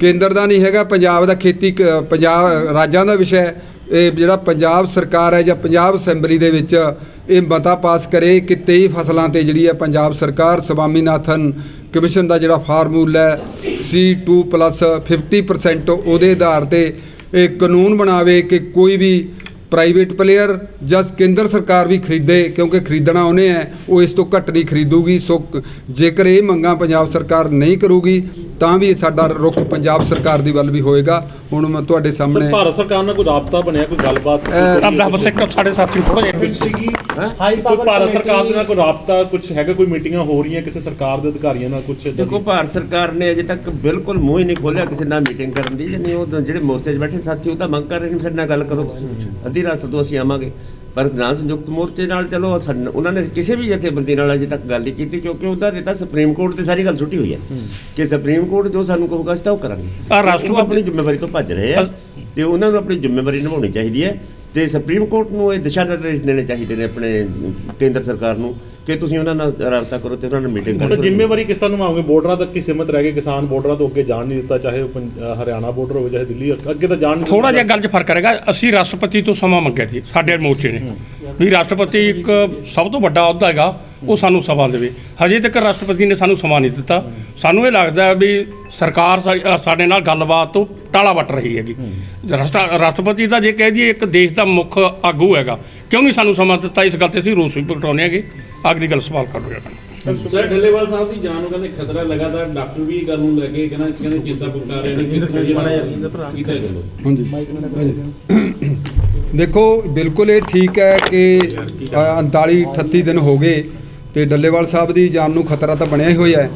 ਕੇਂਦਰ ਦਾ ਨਹੀਂ ਹੈਗਾ ਪੰਜਾਬ ਦਾ ਖੇਤੀ ਪੰਜਾਬ ਰਾਜਾਂ ਦਾ ਵਿਸ਼ਾ ਹੈ ਇਹ ਜਿਹੜਾ ਪੰਜਾਬ ਸਰਕਾਰ ਹੈ ਜਾਂ ਪੰਜਾਬ ਅਸੈਂਬਲੀ ਦੇ ਵਿੱਚ ਇਹ ਮਤਾ ਪਾਸ ਕਰੇ ਕਿ 23 ਫਸਲਾਂ ਤੇ ਜਿਹੜੀ ਹੈ ਪੰਜਾਬ ਸਰਕਾਰ ਸਵਾਮੀਨਾਥਨ ਕਮਿਸ਼ਨ ਦਾ ਜਿਹੜਾ ਫਾਰਮੂਲਾ ਹੈ C2 50% ਉਹਦੇ ਆਧਾਰ ਤੇ ਇਹ ਕਾਨੂੰਨ ਬਣਾਵੇ ਕਿ ਕੋਈ ਵੀ ਪ੍ਰਾਈਵੇਟ ਪਲੇਅਰ ਜਾਂ ਕੇਂਦਰ ਸਰਕਾਰ ਵੀ ਖਰੀਦੇ, ਕਿਉਂਕਿ ਖਰੀਦਣਾ ਉਹਨੇ ਹੈ, ਉਹ ਇਸ ਤੋਂ ਘੱਟ ਨਹੀਂ ਖਰੀਦੂਗੀ। ਸੋ ਜੇਕਰ ਇਹ ਮੰਗਾਂ ਪੰਜਾਬ ਸਰਕਾਰ ਨਹੀਂ ਕਰੂਗੀ, ਤਾਂ ਵੀ ਸਾਡਾ ਰੁਖ ਪੰਜਾਬ ਸਰਕਾਰ ਦੀ ਵੱਲ ਵੀ ਹੋਏਗਾ। ਹੁਣ ਮੈਂ ਤੁਹਾਡੇ ਸਾਹਮਣੇ ਭਾਰਤ ਸਰਕਾਰ ਨਾਲ ਕੋਈ ਰਾਬਤਾ ਬਣਿਆ ਕੋਈ ਗੱਲਬਾਤ? ਆਪ ਦਾ ਬਸ ਇੱਕ ਸਾਡੇ ਸਾਥੀ ਥੋੜਾ ਜਿਹਾ ਕੋਈ ਭਾਰਤ ਸਰਕਾਰ ਦੇ ਨਾਲ ਕੋਈ ਰਾਬਤਾ ਕੁਝ ਹੈਗਾ ਕੋਈ ਮੀਟਿੰਗਾਂ ਹੋ ਰਹੀਆਂ ਕਿਸੇ ਸਰਕਾਰ ਦੇ ਅਧਿਕਾਰੀਆਂ ਨਾਲ ਕੁਝ ਦੇਖੋ ਭਾਰਤ ਸਰਕਾਰ ਨੇ ਅਜੇ ਤੱਕ ਬਿਲਕੁਲ ਮੂੰਹ ਹੀ ਨਹੀਂ ਖੋਲਿਆ ਕਿਸੇ ਨਾਲ ਮੀਟਿੰਗ ਕਰਨ ਦੀ ਜਿੰਨੀ ਉਹ ਜਿਹੜੇ ਮੋਰਚੇ 'ਚ ਬੈਠੇ ਸਾਥੀ ਉਹ ਤਾਂ ਮੰਗ ਕਰ ਰਹੇ ਨੇ ਸਾਡੇ ਨਾਲ ਗੱਲ ਕਰੋ ਅੱਧੀ ਰਾਤ ਤੋਂ ਅਸੀਂ ਆਵਾਂਗੇ। ਪਰ ਨਾ ਸੰਯੁਕਤ ਮੋਰਚੇ ਨਾਲ ਚਲੋ ਉਹਨਾਂ ਨੇ ਕਿਸੇ ਵੀ ਜਥੇਬੰਦੀ ਨਾਲ ਅਜੇ ਤੱਕ ਗੱਲ ਨਹੀਂ ਕੀਤੀ ਕਿਉਂਕਿ ਉਹਦਾ ਦੇ ਤਾਂ ਸੁਪਰੀਮ ਕੋਰਟ ਤੇ ਸਾਰੀ ਗੱਲ ਛੁੱਟੀ ਹੋਈ ਹੈ ਕਿ ਸੁਪਰੀਮ ਕੋਰਟ ਜੋ ਸਾਨੂੰ ਕਹੂਗਾ ਅਸੀਂ ਤਾਂ ਉਹ ਕਰਾਂਗੇ। ਰਾਸ਼ਟਰਪਤੀ- ਆਪਣੀ ਜ਼ਿੰਮੇਵਾਰੀ ਤੋਂ ਭੱਜ ਰਹੇ ਆ ਤੇ ਉਹਨਾਂ ਨੂੰ ਆਪਣੀ ਜ਼ਿੰਮੇਵਾਰੀ ਨਿਭਾਉਣੀ ਚਾਹੀਦੀ ਹੈ। ਤੇ ਸੁਪਰੀਮ ਕੋਰਟ ਨੂੰ ਇਹ ਦਿਸ਼ਾ ਨਿਰਦੇਸ਼ ਦੇਣੇ ਚਾਹੀਦੇ ਨੇ ਆਪਣੇ ਕੇਂਦਰ ਸਰਕਾਰ ਨੂੰ ਕਿ ਤੁਸੀਂ ਉਹਨਾਂ ਨਾਲ ਰਾਬਤਾ ਕਰੋ ਤੇ ਉਹਨਾਂ ਨਾਲ ਮੀਟਿੰਗ ਕਰੋ। ਜ਼ਿੰਮੇਵਾਰੀ ਕਿਸ ਤਰ੍ਹਾਂ ਨਿਭਾਓਗੇ? ਬਾਰਡਰਾਂ ਤੱਕ ਹੀ ਸੀਮਤ ਰਹਿ ਗਏ? ਕਿਸਾਨ ਬਾਰਡਰਾਂ ਤੋਂ ਅੱਗੇ ਜਾਣ ਨਹੀਂ ਦਿੱਤਾ ਚਾਹੇ ਉਹ ਹਰਿਆਣਾ ਬਾਰਡਰ ਹੋਵੇ ਚਾਹੇ ਦਿੱਲੀ ਅੱਗੇ ਤਾਂ ਜਾਣ ਨਹੀਂ ਥੋੜਾ। ਜਿਹਾ ਗੱਲ 'ਚ ਫ਼ਰਕ ਰਹੇਗਾ। ਅਸੀਂ ਰਾਸ਼ਟਰਪਤੀ ਤੋਂ ਸਮਾਂ ਮੰਗਿਆ ਸੀ ਸਾਡੇ ਮੋਰਚੇ ਨੇ। ਵੀ ਰਾਸ਼ਟਰਪਤੀ ਇੱਕ ਸਭ ਤੋਂ ਵੱਡਾ ਅਹੁਦਾ ਹੈਗਾ। ਉਹ ਸਾਨੂੰ ਸਮਾਂ ਦੇਵੇ। ਹਜੇ ਤੱਕ ਰਾਸ਼ਟਰਪਤੀ ਨੇ ਸਾਨੂੰ ਸਮਾਂ ਨਹੀਂ ਦਿੱਤਾ। ਸਾਨੂੰ ਇਹ ਲੱਗਦਾ ਹੈ ਵੀ ਸਰਕਾਰ ਸਾਡੇ ਨਾਲ ਗੱਲਬਾਤ ਤੋਂ ਟਾਲਾ ਵੱਟ ਰਹੀ ਹੈਗੀ। ਰਾਸ਼ਟਰ- ਰਾਸ਼ਟਰਪਤੀ ਤਾਂ ਜੇ ਕਹਿ ਦਈਏ ਇੱਕ ਦੇਸ਼ ਦਾ ਮੁੱਖ ਆਗੂ ਹੈਗਾ ਕਿਉਂ ਨਹੀਂ ਸਾਨੂੰ ਸਮਾਂ ਦਿੱਤਾ? ਇਸ ਗੱਲ ਤੇ ਅਸੀਂ ਰੋਸ ਵੀ ਪ੍ਰਗਟਾਉਂਦੇ ਹੈਗੇ। ਅਗਲੀ ਗੱਲ ਸਵਾਲ ਕਰ ਲਓ ਸਰ ਢੱਲੇਵਾਲ ਸਾਹਿਬ ਦੀ ਜਾਨ ਨੂੰ ਕਹਿੰਦੇ ਖਤਰਾ ਲਗਾਤਾਰ ਡਾਕਟਰ ਵੀ ਇਹ ਗੱਲ ਨੂੰ ਲੈ ਕੇ ਕਹਿੰਦਾ ਕਹਿੰਦੇ ਚਿੰਤਾ ਪ੍ਰਗਟਾ ਰਹੇ ਨੇ ਕਿਸ ਤਰ੍ਹਾਂ ਜਿਹੜਾ ਕੀਤਾ ਚੱਲੋ ਹਾਂਜੀ। ਦੇਖੋ ਬਿਲਕੁਲ ਇਹ ਠੀਕ ਹੈ ਕਿ ਅ, 39 38 ਦਿਨ ਹੋ ਗਏ। ਤੇ ਡੱਲੇਵਾਲ ਸਾਹਿਬ ਦੀ ਜਾਨ ਨੂੰ ਖਤਰਾ ਤਾਂ ਬਣਿਆ ਹੀ ਹੋਇਆ ਹੈ।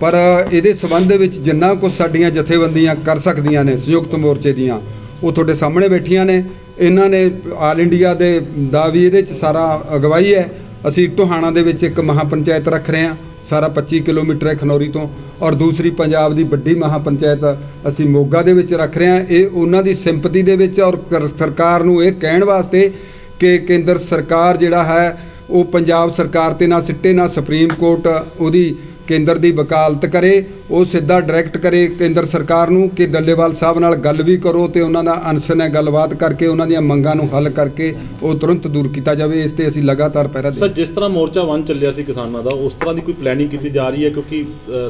ਪਰ ਇਹਦੇ ਸਬੰਧ ਦੇ ਵਿੱਚ ਜਿੰਨਾ ਕੁਝ ਸਾਡੀਆਂ ਜਥੇਬੰਦੀਆਂ ਕਰ ਸਕਦੀਆਂ ਨੇ, ਸੰਯੁਕਤ ਮੋਰਚੇ ਦੀਆਂ, ਉਹ ਤੁਹਾਡੇ ਸਾਹਮਣੇ ਬੈਠੀਆਂ ਨੇ। ਇਹਨਾਂ ਨੇ ਆਲ ਇੰਡੀਆ ਦੇ ਦਾ ਵੀ ਇਹਦੇ ਚ ਸਾਰਾ ਅਗਵਾਈ ਹੈ। ਅਸੀਂ ਟੋਹਾਣਾ ਦੇ ਵਿੱਚ ਇੱਕ ਮਹਾਪੰਚਾਇਤ ਰੱਖ ਰਹੇ ਹਾਂ, ਸਾਰਾ 25 ਕਿਲੋਮੀਟਰ ਹੈ ਖਨੌਰੀ ਤੋਂ। ਔਰ ਦੂਸਰੀ ਪੰਜਾਬ ਦੀ ਵੱਡੀ ਮਹਾਪੰਚਾਇਤ ਅਸੀਂ ਮੋਗਾ ਦੇ ਵਿੱਚ ਰੱਖ ਰਹੇ ਹਾਂ। ਇਹ ਉਹਨਾਂ ਦੀ ਸਿੰਪਤੀ ਦੇ ਵਿੱਚ ਔਰ ਕਰ- ਸਰਕਾਰ ਨੂੰ ਇਹ ਕਹਿਣ ਵਾਸਤੇ ਕਿ ਕੇਂਦਰ ਸਰਕਾਰ ਜਿਹੜਾ ਹੈ ਉਹ ਪੰਜਾਬ ਸਰਕਾਰ ਤੇ ਨਾ ਸਿੱਟੇ ਨਾ ਸੁਪਰੀਮ ਕੋਰਟ ਉਹਦੀ ਕੇਂਦਰ ਦੀ ਵਕਾਲਤ ਕਰੇ ਉਹ ਸਿੱਧਾ ਡਾਇਰੈਕਟ ਕਰੇ ਕੇਂਦਰ ਸਰਕਾਰ ਨੂੰ ਕਿ ਡੱਲੇਵਾਲ ਸਾਹਿਬ ਨਾਲ ਗੱਲ ਵੀ ਕਰੋ ਤੇ ਉਹਨਾਂ ਦਾ ਅਨਸ਼ਨ ਹੈ ਗੱਲਬਾਤ ਕਰਕੇ ਉਹਨਾਂ ਦੀਆਂ ਮੰਗਾਂ ਨੂੰ ਹੱਲ ਕਰਕੇ ਉਹ ਤੁਰੰਤ ਦੂਰ ਕੀਤਾ ਜਾਵੇ। ਇਸ ਤੇ ਅਸੀਂ ਲਗਾਤਾਰ ਪਹਿਰਾ ਦੇ ਸਰ ਜਿਸ ਤਰ੍ਹਾਂ ਮੋਰਚਾ ਵਨ ਚੱਲਿਆ ਸੀ ਕਿਸਾਨਾਂ ਦਾ ਉਸ ਤਰ੍ਹਾਂ ਦੀ ਕੋਈ ਪਲੈਨਿੰਗ ਕੀਤੀ ਜਾ ਰਹੀ ਹੈ? ਕਿਉਂਕਿ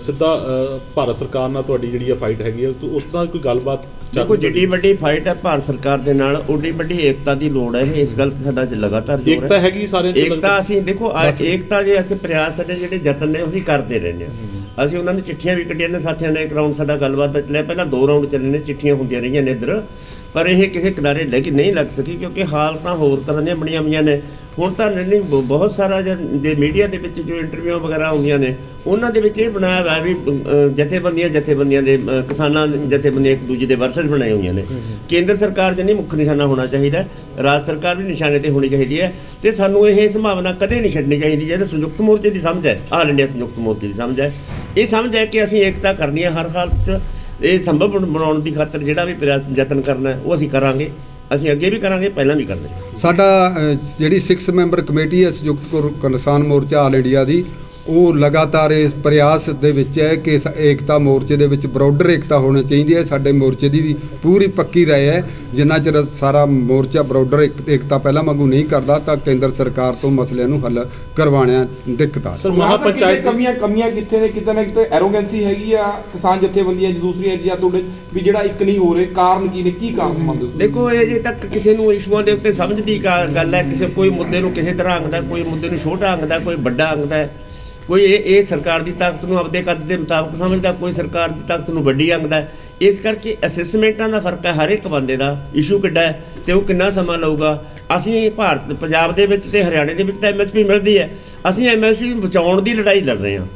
ਸਿੱਧਾ ਭਾਰਤ ਸਰਕਾਰ ਨਾਲ ਤੁਹਾਡੀ ਜਿਹੜੀ ਹੈ ਫਾਈਟ ਹੈਗੀ ਹੈ ਉਸ ਤਰ੍ਹਾਂ ਦੀ ਕੋਈ ਗੱਲਬਾਤ ਦੇਖੋ ਹੈ? ਜਿੱਡੀ ਵੱਡੀ ਫਾਈਟ ਹੈ ਭਾਰਤ ਸਰਕਾਰ ਦੇ ਨਾਲ ਓਡੀ ਵੱਡੀ ਏਕਤਾ ਦੀ ਲੋੜ ਹੈ। ਇਸ ਗੱਲ ਤੇ ਸਾਡਾ ਲਗਾਤਾਰ ਜ਼ੋਰ ਹੈ। ਏਕਤਾ ਹੈਗੀ ਸਾਰਿਆਂ 'ਚ ਏਕਤਾ? ਅਸੀਂ ਦੇਖੋ ਆ- ਏਕਤਾ ਜੇ ਅਸੀਂ ਪ੍ਰਯਾਸ ਨੇ ਜਿਹੜੇ ਯਤਨ ਨੇ ਅਸੀਂ ਕਰਦੇ ਰਹਿੰਦੇ ਹਾਂ ਅਸੀਂ ਉਹਨਾਂ ਨੂੰ ਚਿੱਠੀਆਂ ਵੀ ਕੱਢੀਆਂ ਨੇ ਸਾਥੀਆਂ ਨੇ ਇੱਕ ਰਾਉਂਡ ਸਾਡਾ ਗੱਲਬਾਤ ਦਾ ਚੱਲਿਆ। ਪਹਿਲਾਂ ਦੋ ਰਾਉਂਡ ਚੱਲੇ ਨੇ, ਚਿੱਠੀਆਂ ਹੁੰਦੀਆਂ ਰਹੀਆਂ ਨੇ ਇੱਧਰ। ਪਰ ਇਹ ਕਿਸੇ ਕਿਨਾਰੇ ਲੈ ਕੇ ਨਹੀਂ ਲੱਗ ਸਕੀ, ਕਿਉਂਕਿ ਹਾਲਤਾਂ ਹੋਰ ਤਰ੍ਹਾਂ ਦੀਆਂ ਬਣੀਆਂ ਹੋਈਆਂ ਨੇ। ਹੁਣ ਤਾਂ ਨਹੀਂ ਬਹੁਤ ਸਾਰਾ ਜੇ- ਮੀਡੀਆ ਦੇ ਵਿੱਚ ਜੋ ਇੰਟਰਵਿਊ ਵਗੈਰਾ ਹੁੰਦੀਆਂ ਨੇ ਉਹਨਾਂ ਦੇ ਵਿੱਚ ਇਹ ਬਣਾਇਆ ਹੋਇਆ ਵੀ ਜਥੇਬੰਦੀਆਂ ਜਥੇਬੰਦੀਆਂ ਦੇ ਕਿਸਾਨਾਂ ਜਥੇਬੰਦੀਆਂ ਇੱਕ ਦੂਜੇ ਦੇ ਵਰਸਸ ਬਣਾਏ ਹੋਈਆਂ ਨੇ। ਕੇਂਦਰ ਸਰਕਾਰ ਦੇ ਨਹੀਂ ਮੁੱਖ ਨਿਸ਼ਾਨਾ ਹੋਣਾ ਚਾਹੀਦਾ। ਰਾਜ ਸਰਕਾਰ ਵੀ ਨਿਸ਼ਾਨੇ ਤੇ ਹੋਣੀ ਚਾਹੀਦੀ ਹੈ ਤੇ ਸਾਨੂੰ ਇਹ ਸੰਭਾਵਨਾ ਕਦੇ ਨਹੀਂ ਛੱਡਣੀ ਚਾਹੀਦੀ ਜਿਹਦੇ ਸੰਯੁਕਤ ਮੋਰਚੇ ਦੀ ਸਮਝ ਹੈ ਆਲ ਇੰਡੀਆ ਸੰਯੁਕਤ ਮੋਰਚੇ ਦੀ ਸਮਝ ਹੈ। ਇਹ ਸਮਝ ਹੈ ਕਿ ਅਸੀਂ ਏਕਤਾ ਕਰਨੀ ਹੈ ਹਰ ਹਾਲਤ 'ਚ ਇਹ ਸੰਭਵ ਬਣ- ਬਣਾਉਣ ਦੀ ਖਾਤਰ ਜਿਹੜਾ ਵੀ ਯਤਨ ਕਰਨਾ ਹੈ, ਉਹ ਅਸੀਂ ਕਰਾਂਗੇ। ਅਸੀਂ ਅੱਗੇ ਵੀ ਕਰਾਂਗੇ ਪਹਿਲਾਂ ਵੀ ਕਰਦੇ ਸਾਡਾ ਅ, ਜਿਹੜੀ 6 ਮੈਂਬਰ ਕਮੇਟੀ ਹੈ ਸੰਯੁਕਤ ਕੌਰ- ਕਿਸਾਨ ਮੋਰਚਾ ਆਲ ਇੰਡੀਆ ਦੀ ਉਹ ਲਗਾਤਾਰ ਇਸ ਪ੍ਰਯਾਸ ਦੇ ਵਿੱਚ ਹੈ ਕਿ ਇਸ ਏਕਤਾ ਮੋਰਚੇ ਦੇ ਵਿੱਚ ਬਰੋਡਰ ਏਕਤਾ ਹੋਣੀ ਚਾਹੀਦੀ ਹੈ। ਸਾਡੇ ਮੋਰਚੇ ਦੀ ਵੀ ਪੂਰੀ ਪੱਕੀ ਰਾਏ ਹੈ। ਜਿੰਨਾ ਚਿਰ ਸਾਰਾ ਮੋਰਚਾ ਬਰੋਡਰ ਏਕ- ਏਕਤਾ ਪਹਿਲਾਂ ਵਾਂਗੂ ਨਹੀਂ ਕਰਦਾ ਤਾਂ ਕੇਂਦਰ ਸਰਕਾਰ ਤੋਂ ਮਸਲਿਆਂ ਨੂੰ ਹੱਲ ਕਰਵਾਉਣਿਆ ਦਿੱਕਤ ਆ। ਸਰ ਮਹਾਪੰਚਾਇਤ ਕਮੀਆਂ ਕਮੀਆਂ ਕਿੱਥੇ ਨੇ? ਕਿਤੇ ਨਾ ਕਿਤੇ ਐਰੋਗੈਂਸੀ ਹੈਗੀ ਆ ਕਿਸਾਨ ਜਥੇਬੰਦੀਆਂ ਚ ਦੂਸਰੀਆਂ ਜਾਂ ਤੁਹਾਡੇ ਵੀ ਜਿਹੜਾ ਇੱਕ ਨਹੀਂ ਹੋ ਰਹੇ ਕਾਰਨ ਕੀ ਨੇ? ਕੀ ਕਾਰਨ ਮੰਨਦੇ? ਦੇਖੋ ਇਹ ਜੇ ਤੱਕ ਕਿਸੇ ਨੂੰ ਇਸ਼ੂਆਂ ਦੇ ਉੱਤੇ ਸਮਝ ਦੀ ਗੱਲ ਹੈ ਕਿਸੇ ਕੋਈ ਮੁੱਦੇ ਨੂੰ ਕਿਸੇ ਤਰ੍ਹਾਂ ਆਂਗਦਾ ਕੋਈ ਮੁੱਦੇ ਨੂੰ ਛੋਟਾ ਆਂਗਦਾ ਕੋਈ ਵੱਡਾ ਆਂਗਦਾ ਹੈ ਕੋਈ ਇਹ ਇਹ ਸਰਕਾਰ ਦੀ ਤਾਕਤ ਨੂੰ ਆਪਦੇ ਕੱਦ ਦੇ ਮੁਤਾਬਕ ਸਮਝਦਾ, ਕੋਈ ਸਰਕਾਰ ਦੀ ਤਾਕਤ ਨੂੰ ਵੱਡੀ ਆਂਗਦਾ ਇਸ ਕਰਕੇ ਅਸੈਸਮੈਂਟਾਂ ਦਾ ਫ਼ਰਕ ਹੈ, ਹਰ ਇੱਕ ਬੰਦੇ ਦਾ ਇਸ਼ੂ ਕਿੱਡਾ ਹੈ ਤੇ ਉਹ ਕਿੰਨਾ ਸਮਾਂ ਲਊਗਾ। ਅਸੀਂ ਭਾਰਤ, ਪੰਜਾਬ ਦੇ ਵਿੱਚ ਤੇ ਹਰਿਆਣੇ ਦੇ ਵਿੱਚ ਤਾਂ ਐਮਐਸਪੀ ਮਿਲਦੀ ਹੈ। ਅਸੀਂ ਐਮਐਸਪੀ ਨੂੰ ਬਚਾਉਣ ਦੀ ਲੜਾਈ ਲੜ ਰਹੇ ਹਾਂ।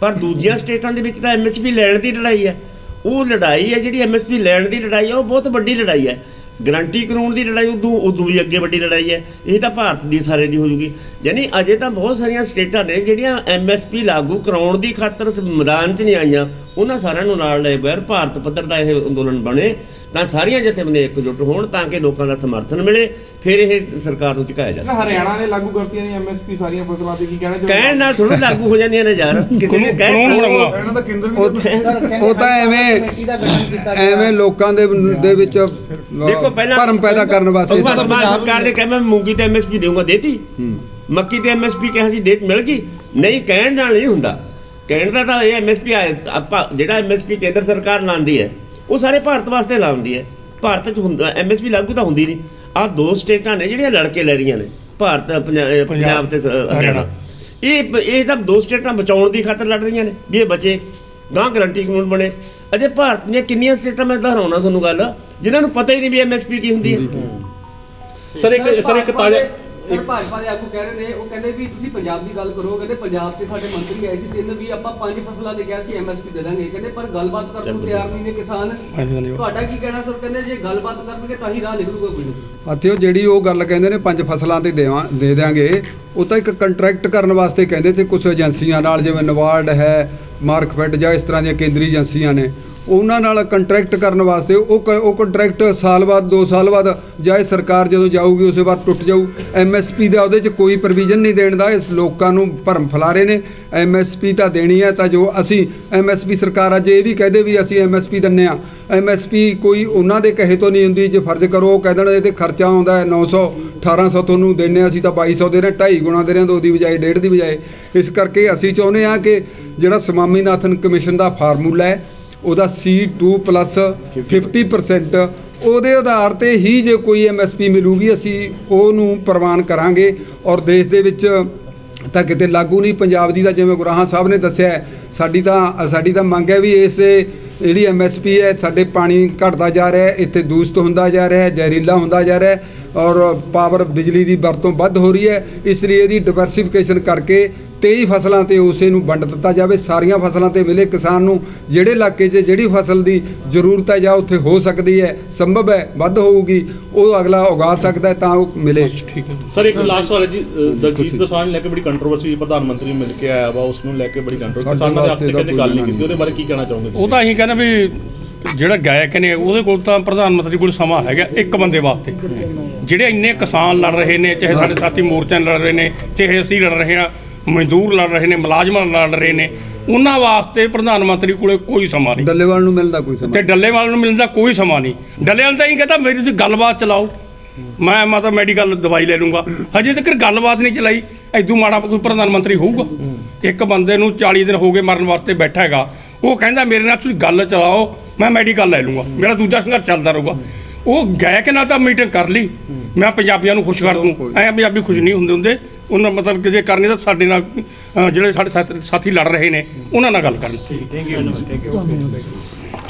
ਪਰ ਦੂਜੀਆਂ ਸਟੇਟਾਂ ਦੇ ਵਿੱਚ ਤਾਂ ਐਮਐਸਪੀ ਲੈਣ ਦੀ ਲੜਾਈ ਹੈ। ਉਹ ਲੜਾਈ ਹੈ ਜਿਹੜੀ ਐਮਐਸਪੀ ਲੈਣ ਦੀ ਲੜਾਈ ਹੈ, ਉਹ ਬਹੁਤ ਵੱਡੀ ਲੜਾਈ ਹੈ। ਗਰੰਟੀ ਕਾਨੂੰਨ ਦੀ ਲੜਾਈ ਉਦੋਂ ਉਦੋਂ ਵੀ ਅੱਗੇ ਵੱਡੀ ਲੜਾਈ ਹੈ। ਇਹ ਤਾਂ ਭਾਰਤ ਦੀ ਸਾਰੇ ਦੀ ਹੋ ਜੂਗੀ। ਯਾਨੀ ਅਜੇ ਤਾਂ ਬਹੁਤ ਸਾਰੀਆਂ ਸਟੇਟਾਂ ਨੇ ਜਿਹੜੀਆਂ ਐਮਐਸਪੀ ਲਾਗੂ ਕਰਾਉਣ ਦੀ ਖਾਤਰ ਮੈਦਾਨ 'ਚ ਨਹੀਂ ਆਈਆਂ। ਉਹਨਾਂ ਸਾਰਿਆਂ ਨੂੰ ਨਾਲ ਲੈ ਬਗੈਰ ਭਾਰਤ ਪੱਧਰ ਦਾ ਇਹ ਅੰਦੋਲਨ ਬਣੇ। ਤਾਂ ਸਾਰੀਆਂ ਜਥੇਬੰਦੀਆਂ ਇਕਜੁੱਟ ਹੋਣ ਤਾਂ ਕਿ ਲੋਕਾਂ ਦਾ ਸਮਰਥਨ ਮਿਲੇ ਫਿਰ ਇਹ ਸਰਕਾਰ ਨੂੰ ਝੁਕਾਇਆ ਜਾ ਸਕੇ। ਹਰਿਆਣਾ ਨੇ ਲਾਗੂ ਕਰਤੀਆਂ ਨੇ ਐਮਐਸਪੀ ਸਾਰੀਆਂ ਫਸਲਾਂ ਤੇ ਕੀ ਕਹਿਣਾ ਚਾਹੁੰਦੇ ਕਹਿਣ ਨਾਲ ਥੋੜਾ ਲਾਗੂ ਹੋ ਜਾਂਦੀਆਂ ਨੇ ਯਾਰ ਕਿਸੇ ਨੇ ਕਹਿ ਕਾਨੂੰਨ ਬਣਾਉਣਾ ਉਹ ਉਹ ਤਾਂ ਐਵੇਂ ਐਵੇਂ ਲੋਕਾਂ ਦੇ ਦੇ ਵਿੱਚ ਦੇਖੋ ਪਹਿਲਾਂ ਭਰਮ ਪੈਦਾ ਕਰਨ ਵਾਸਤੇ ਸਰਕਾਰ ਨੇ ਕਿਹਾ ਮੈਂ ਮੂੰਗੀ ਤੇ ਐਮਐਸਪੀ ਦੇਊਂਗਾ ਦੇਤੀ? ਮੱਕੀ ਤੇ ਐਮਐਸਪੀ ਕਿਹਾ ਸੀ ਦੇ ਮਿਲ ਗਈ। ਨਹੀਂ ਕਹਿਣ ਨਾਲ ਨਹੀਂ ਹੁੰਦਾ। ਕਹਿਣ ਦਾ ਤਾਂ ਇਹ ਐਮਐਸਪੀ ਆਪਾਂ ਜਿਹੜਾ ਐਮਐਸਪੀ ਕੇਂਦਰ ਸਰਕਾਰ ਲਾਉਂਦੀ ਹੈ ਉਹ ਸਾਰੇ ਭਾਰਤ ਵਾਸਤੇ ਲਾਉਂਦੀ ਹੈ। ਭਾਰਤ 'ਚ ਹੁੰਦਾ ਐਮਐਸਪੀ ਲਾਗੂ ਤਾਂ ਹੁੰਦੀ ਨਹੀਂ। ਆਹ ਦੋ ਸਟੇਟਾਂ ਨੇ ਜਿਹੜੀਆਂ ਲੜ ਕੇ ਲੈ ਰਹੀਆਂ ਨੇ ਭਾਰਤ ਪੰਜਾਬ ਤੇ ਹਰਿਆਣਾ। ਇਹ ਇਹ ਤਾਂ ਦੋ ਸਟੇਟਾਂ ਬਚਾਉਣ ਦੀ ਖਾਤਰ ਲੜ ਰਹੀਆਂ ਨੇ ਵੀ ਇਹ ਬਚੇ ਗਾਂ ਗਰੰਟੀ ਕਾਨੂੰਨ ਬਣੇ। ਅਜੇ ਭਾਰਤ ਦੀਆਂ ਕਿੰਨੀਆਂ ਸਟੇਟਾਂ ਮੈਂ ਦੁਹਰਾਉਣਾ ਤੁਹਾਨੂੰ ਗੱਲ ਜਿਨ੍ਹਾਂ ਨੂੰ ਪਤਾ ਹੀ ਨਹੀਂ ਵੀ ਐਮਐਸਪੀ ਕੀ ਹੁੰਦੀ ਹੈ। ਸਰ ਇੱਕ ਸਰ ਇੱਕ ਤਾਜ਼ਾ ਸਰ ਭਾਜਪਾ ਦੇ ਆਗੂ ਕਹਿ ਰਹੇ ਨੇ ਉਹ ਕਹਿੰਦੇ ਵੀ ਤੁਸੀਂ ਪੰਜਾਬ ਦੀ ਗੱਲ ਕਰੋ ਕਹਿੰਦੇ ਪੰਜਾਬ 'ਚ ਸਾਡੇ ਮੰਤਰੀ ਆਏ ਸੀ ਤਿੰਨ ਵੀ ਆਪਾਂ ਪੰਜ ਫਸਲਾਂ ਦੇ ਕਿਹਾ ਸੀ ਐਮਐਸਪੀ ਦੇ ਦਾਂਗੇ ਕਹਿੰਦੇ ਪਰ ਗੱਲਬਾਤ ਕਰਨ ਨੂੰ ਤਿਆਰ ਨਹੀਂ ਨੇ ਕਿਸਾਨ। ਤੁਹਾਡਾ ਕੀ ਕਹਿਣਾ ਸਰ? ਕਹਿੰਦੇ ਜੇ ਗੱਲਬਾਤ ਕਰਨਗੇ ਤਾਂ ਹੀ ਰਾਹ ਨਿਕਲੂਗਾ ਕੋਈ ਨਾ ਅਤੇ ਉਹ ਜਿਹੜੀ ਉਹ ਗੱਲ ਕਹਿੰਦੇ ਨੇ ਪੰਜ ਫਸਲਾਂ ਤੇ ਦੇਵਾਂ ਦੇ ਦਿਆਂਗੇ ਉਹ ਤਾਂ ਇੱਕ ਕੰਟਰੈਕਟ ਕਰਨ ਵਾਸਤੇ ਕਹਿੰਦੇ ਸੀ ਕੁਝ ਏਜੰਸੀਆਂ ਨਾਲ ਜਿਵੇਂ ਨਵਾਰਡ ਹੈ ਮਾਰਕਫੈਟ ਜਾਂ ਇਸ ਤਰ੍ਹਾਂ ਦੀਆਂ ਕੇਂਦਰੀ ਏਜੰਸੀਆਂ ਨੇ। ਉਹਨਾਂ ਨਾਲ ਕੰਟਰੈਕਟ ਕਰਨ ਵਾਸਤੇ ਉਹ ਕ- ਉਹ ਕੰਟਰੈਕਟ ਸਾਲ ਬਾਅਦ 2 ਸਾਲ ਬਾਅਦ ਜਾਂ ਇਹ ਸਰਕਾਰ ਜਦੋਂ ਜਾਊਗੀ ਉਸੇ ਬਾਅਦ ਟੁੱਟ ਜਾਊ। ਐਮਐਸਪੀ ਦਾ ਉਹਦੇ 'ਚ ਕੋਈ ਪ੍ਰੋਵੀਜ਼ਨ ਨਹੀਂ ਦੇਣ ਦਾ ਇਸ ਲੋਕਾਂ ਨੂੰ ਭਰਮ ਫੈਲਾ ਰਹੇ ਨੇ ਐਮਐਸਪੀ ਤਾਂ ਦੇਣੀ ਹੈ ਤਾਂ ਜੋ ਅਸੀਂ ਐਮਐਸਪੀ ਸਰਕਾਰ ਅੱਜ ਇਹ ਵੀ ਕਹਦੇ ਵੀ ਅਸੀਂ ਐਮਐਸਪੀ ਦਿੰਨੇ ਆ ਐਮਐਸਪੀ ਕੋਈ ਉਹਨਾਂ ਦੇ ਕਹੇ ਤੋਂ ਨਹੀਂ ਹੁੰਦੀ ਜੇ ਫਰਜ਼ ਕਰੋ ਉਹ ਕਹਿ ਦੇਣ ਇਹ ਤੇ ਖਰਚਾ ਆਉਂਦਾ ਹੈ 900 1800 ਤੁਹਾਨੂੰ ਦਿੰਨੇ ਹਾਂ, ਅਸੀਂ ਤਾਂ 2200 ਦੇ ਰਹੇ ਹਾਂ, ਢਾਈ ਗੁਣਾ ਦੇ ਰਹੇ ਹਾਂ, ਦੋ ਦੀ ਬਜਾਏ ਡੇਢ ਦੀ ਬਜਾਏ। ਇਸ ਕਰਕੇ ਅਸੀਂ ਚਾਹੁੰਦੇ ਹਾਂ ਕਿ ਜਿਹੜਾ ਸਵਾਮੀਨਾਥਨ ਕਮਿਸ਼ਨ ਦਾ ਫਾਰਮੂਲਾ ਹੈ ਉਹਦਾ C2 50% ਉਹਦੇ ਆਧਾਰ ਤੇ ਹੀ ਜੇ ਕੋਈ ਐਮਐਸਪੀ ਮਿਲੂਗੀ, ਅਸੀਂ ਉਹਨੂੰ ਪ੍ਰਵਾਨ ਕਰਾਂਗੇ ਔਰ ਦੇਸ਼ ਦੇ ਵਿੱਚ ਤਾਂ ਕਿਤੇ ਲਾਗੂ ਨਹੀਂ। ਪੰਜਾਬ ਦੀ ਤਾਂ ਜਿਵੇਂ ਗੁਰਾਹਾਂ ਸਾਹਿਬ ਨੇ ਦੱਸਿਆ ਸਾਡੀ ਤਾਂ ਸਾਡੀ ਤਾਂ ਮੰਗ ਹੈ ਵੀ ਇਸ ਜਿਹੜੀ ਐਮਐਸਪੀ ਹੈ, ਸਾਡੇ ਪਾਣੀ ਘਟਦਾ ਜਾ ਰਿਹਾ ਹੈ, ਇੱਥੇ ਦੂਸ਼ਿਤ ਹੁੰਦਾ ਜਾ ਰਿਹਾ ਹੈ, ਜ਼ਹਿਰੀਲਾ ਹੁੰਦਾ ਜਾ ਰਿਹਾ ਹੈ। ਔਰ ਪਾਵਰ ਬਿਜਲੀ ਦੀ ਵਰਤੋਂ ਵੱਧ ਹੋ ਰਹੀ ਹੈ ਇਸ ਲਈ ਇਹਦੀ ਡਿਵਰਸਿਫਿਕੇਸ਼ਨ ਕਰਕੇ 23 ਫਸਲਾਂ ਤੇ ਉਸੇ ਨੂੰ ਵੰਡ ਦਿੱਤਾ ਜਾਵੇ। ਸਾਰੀਆਂ ਫਸਲਾਂ ਤੇ ਮਿਲੇ ਕਿਸਾਨ ਨੂੰ ਜਿਹੜੇ ਇਲਾਕੇ 'ਚ ਜਿਹੜੀ ਫਸਲ ਦੀ ਜ਼ਰੂਰਤ ਹੈ ਜਾਂ ਉੱਥੇ ਹੋ ਸਕਦੀ ਹੈ ਸੰਭਵ ਹੈ ਵੱਧ ਹੋਊਗੀ ਉਹ ਅਗਲਾ ਉਗਾ ਸਕਦਾ ਹੈ ਤਾਂ ਉਹ ਮਿਲੇ। ਠੀਕ ਹੈ। ਸਰ ਇੱਕ ਲਾਸਟ ਵਾਲਾ ਜੀ ਦਲਜੀਤ ਦੋਸਾਂਝ ਲੈ ਕੇ ਬੜੀ ਕੰਟਰੋਵਰਸੀ ਪ੍ਰਧਾਨ ਮੰਤਰੀ ਮਿਲ ਕੇ ਆਇਆ ਵਾ ਉਸ ਨੂੰ ਲੈ ਕੇ ਬੜੀ ਕੰਟਰੋਵਰਸੀ ਕਿਸਾਨਾਂ ਦੇ ਹੱਥ ਤਾਂ ਕਹਿੰਦੇ ਗੱਲ ਨਹੀਂ ਕੀਤੀ ਉਹਦੇ ਬਾਰੇ ਕੀ ਕਹਿਣਾ ਚਾਹੋਗੇ ਉਹ ਤਾਂ ਅਸੀਂ ਕਹਿੰਦੇ ਵੀ ਜਿਹੜਾ ਗਾਇਕ ਨੇ ਉਹਦੇ ਕੋਲ ਤਾਂ ਪ੍ਰਧਾਨ ਮੰਤਰੀ ਕੋਲ ਸਮਾਂ ਹੈਗਾ ਇੱਕ ਬੰਦੇ ਵਾਸਤੇ। ਜਿਹੜੇ ਇੰਨੇ ਕਿਸਾਨ ਲੜ ਰਹੇ ਨੇ ਚਾਹੇ ਸਾਡੇ ਸਾਥੀ ਮੋਰਚੇ ਲੜ ਰਹੇ ਨੇ ਚਾਹੇ ਅਸੀਂ ਲੜ ਰਹੇ ਹਾਂ ਮਜ਼ਦੂਰ ਲੜ ਰਹੇ ਨੇ ਮੁਲਾਜ਼ਮ ਲੜ ਰਹੇ ਨੇ ਉਹਨਾਂ ਵਾਸਤੇ ਪ੍ਰਧਾਨ ਮੰਤਰੀ ਕੋਲੇ ਕੋਈ ਸਮਾਂ ਨਹੀਂ। ਡੱਲੇਵਾਲ ਨੂੰ ਮਿਲਦਾ ਕੋਈ ਤੇ ਸਮਾਂ ਡੱਲੇਵਾਲ ਨੂੰ ਮਿਲਣ ਦਾ ਕੋਈ ਸਮਾਂ ਨਹੀਂ। ਡੱਲੇਵਾਲ ਤਾਂ ਇਹ ਕਹਿੰਦਾ ਮੇਰੀ ਤੁਸੀਂ ਗੱਲਬਾਤ ਚਲਾਓ। ਮੈਂ ਮਤਲਬ ਮੈਡੀਕਲ ਦਵਾਈ ਲੈ ਲੂੰਗਾ। ਹਜੇ ਤੱਕ ਗੱਲਬਾਤ ਨਹੀਂ ਚਲਾਈ। ਐਦੂ ਮਾੜਾ ਕੋਈ ਪ੍ਰਧਾਨ ਮੰਤਰੀ ਹੋਊਗਾ। ਇੱਕ ਬੰਦੇ ਨੂੰ 40 ਦਿਨ ਹੋ ਗਏ ਮਰਨ ਵਾਸਤੇ ਬੈਠਾ ਹੈਗਾ। ਉਹ ਕਹਿੰਦਾ ਮੇਰੇ ਨਾਲ ਤੁਸੀਂ ਗੱਲ ਚਲਾਓ। ਮੈਂ ਮੈਡੀਕਲ ਲੈ ਲੂੰਗਾ। ਮੇਰਾ ਦੂਜਾ ਸੰਘਰਸ਼ ਚੱਲਦਾ ਰਹੂਗਾ। ਉਹ ਗਾਇਕ ਨਾਲ ਤਾਂ ਮੀਟਿੰਗ ਕਰ ਲਈ। ਮੈਂ ਪੰਜਾਬੀਆਂ ਨੂੰ ਖੁਸ਼ ਕਰ ਦੂੰ। ਐ ਪੰਜਾਬੀ ਖੁਸ਼ ਨਹੀਂ ਹੁੰਦੇ ਹੁੰਦੇ। ਉਹਨਾਂ ਮਤਲਬ ਕਿ ਜੇ ਕਰਨੀ ਤਾਂ ਸਾਡੇ ਨਾਲ ਜਿਹੜੇ ਸਾਡੇ ਸਾਥ- ਸਾਥੀ ਲੜ ਰਹੇ ਨੇ ਉਹਨਾਂ ਨਾਲ ਗੱਲ ਕਰਨ।